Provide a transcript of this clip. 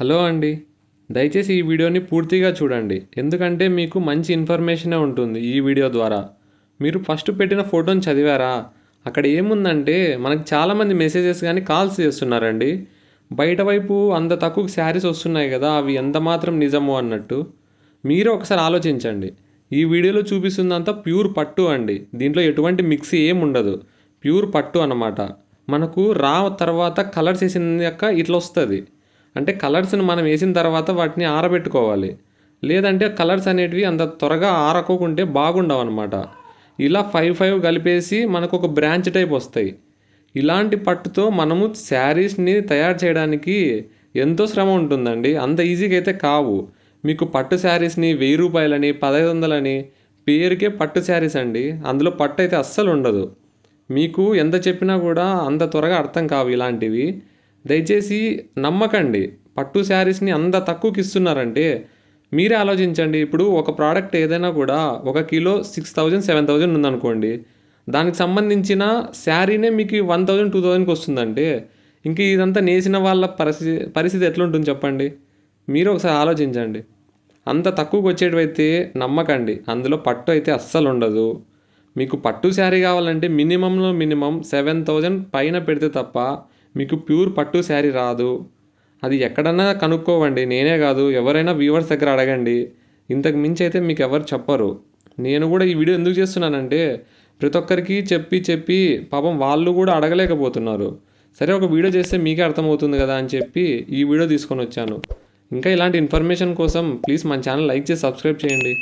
Hello అండి. దయచేసి ఈ వీడియోని పూర్తిగా చూడండి. ఎందుకంటే మీకు మంచి ఇన్ఫర్మేషనే ఉంటుంది ఈ వీడియో ద్వారా. మీరు ఫస్ట్ పెట్టిన ఫోటోని చదివారా? అక్కడ ఏముందంటే మనకు చాలామంది మెసేజెస్ కానీ కాల్స్ చేస్తున్నారండి. బయట వైపు అంత తక్కువ శారీస్ వస్తున్నాయి కదా అవి ఎంత మాత్రం నిజము అన్నట్టు. మీరు ఒకసారి ఆలోచించండి. ఈ వీడియోలో చూపిస్తుందంతా ప్యూర్ పట్టు అండి. దీంట్లో ఎటువంటి మిక్స్ ఏం ఉండదు ప్యూర్ పట్టు అన్నమాట. మనకు రా తర్వాత కలర్స్ వేసినాక ఇట్లా వస్తుంది. అంటే కలర్స్ని మనం వేసిన తర్వాత వాటిని ఆరబెట్టుకోవాలి. లేదంటే కలర్స్ అనేటివి అంత త్వరగా ఆరకోకుంటే బాగుండవు అనమాట ఇలా ఫైవ్ ఫైవ్ కలిపేసి మనకు ఒక బ్రాంచ్ టైప్ వస్తాయి. ఇలాంటి పట్టుతో మనము శారీస్ని తయారు చేయడానికి ఎంతో శ్రమ ఉంటుందండి. అంత ఈజీగా అయితే కావు. మీకు పట్టు శారీస్ని వెయ్యి రూపాయలని పదహైదు వందలని పేరుకే పట్టు శారీస్ అండి. అందులో పట్టు అయితే అస్సలు ఉండదు. మీకు ఎంత చెప్పినా కూడా అంత త్వరగా అర్థం కావు ఇలాంటివి. దయచేసి నమ్మకండి. పట్టు శారీస్ని అంత తక్కువకి ఇస్తున్నారంటే మీరే ఆలోచించండి. ఇప్పుడు ఒక ప్రోడక్ట్ ఏదైనా కూడా ఒక kilo six thousand seven thousand ఉందనుకోండి. దానికి సంబంధించిన శారీనే మీకు వన్ థౌజండ్ టూ థౌజండ్కి వస్తుందంటే ఇంక ఇదంతా నేసిన వాళ్ళ పరిస్థితి పరిస్థితి ఎట్లుంటుంది చెప్పండి? మీరు ఒకసారి ఆలోచించండి. అంత తక్కువకి వచ్చేటివైతే నమ్మకండి. అందులో పట్టు అయితే అస్సలు ఉండదు. మీకు పట్టు శారీ కావాలంటే మినిమంలో మినిమం సెవెన్ థౌజండ్ పైన పెడితే తప్ప మీకు ప్యూర్ పట్టు శారీ రాదు. అది ఎక్కడన్నా కనుక్కోవండి. నేనే కాదు ఎవరైనా వ్యూవర్స్ దగ్గర అడగండి. ఇంతకు మించి అయితే మీకు ఎవరు చెప్పరు. నేను కూడా ఈ వీడియో ఎందుకు చేస్తున్నానంటే ప్రతి ఒక్కరికి చెప్పి చెప్పి పాపం వాళ్ళు కూడా అడగలేకపోతున్నారు. సరే ఒక వీడియో చేస్తే మీకే అర్థమవుతుంది కదా అని చెప్పి ఈ వీడియో తీసుకొని వచ్చాను. ఇంకా ఇలాంటి ఇన్ఫర్మేషన్ కోసం ప్లీజ్ మన ఛానల్ లైక్ చేసి సబ్స్క్రైబ్ చేయండి.